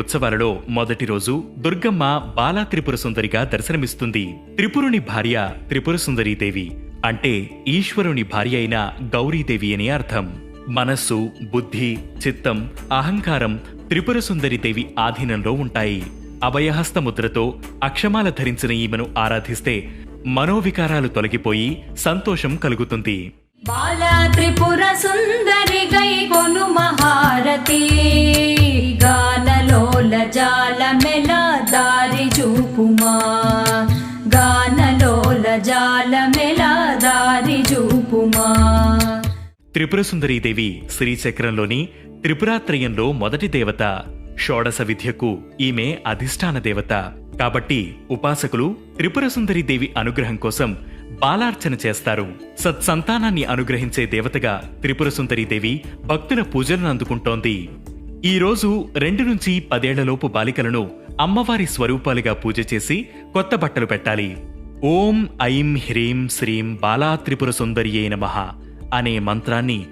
ఉత్సవాలలో మొదటి రోజు దుర్గమ్మ బాలా త్రిపుర సుందరిగా దర్శనమిస్తుంది. త్రిపురుని భార్య త్రిపుర సుందరీదేవి అంటే ఈశ్వరుని భార్య అయిన గౌరీదేవి అని అర్థం. మనస్సు బుద్ధి చిత్తం అహంకారం త్రిపుర సుందరీదేవి ఆధీనంలో ఉంటాయి. అభయహస్త ముద్రతో అక్షమాల ధరించిన ఈమెను ఆరాధిస్తే మనోవికారాలు తొలగిపోయి సంతోషం కలుగుతుంది. బాలా త్రిపుర సుందరి గై కొను మహారతి. జాలమెల దారి చూపుమా? గానలోల జాలమెల దారి చూపుమా? త్రిపుర సుందరీదేవి శ్రీచక్రంలోని త్రిపురాత్రయంలో మొదటి దేవత. షోడశ విద్యకు ఈమె అధిష్టాన దేవత. కాబట్టి ఉపాసకులు త్రిపుర సుందరీదేవి అనుగ్రహం కోసం బాలార్చన చేస్తారు. సత్సంతానాన్ని అనుగ్రహించే దేవతగా త్రిపుర సుందరీదేవి భక్తుల పూజలను అందుకుంటోంది. ఈ రోజు రెండు నుంచి పదేళ్ళలోపు బాలికలను అమ్మవారి స్వరూపాలుగా పూజ చేసి కొత్త బట్టలు పెట్టాలి. ఓం ఐం హ్రీం శ్రీం బాలా త్రిపుర సుందరియే నమ అనే మంత్రాన్ని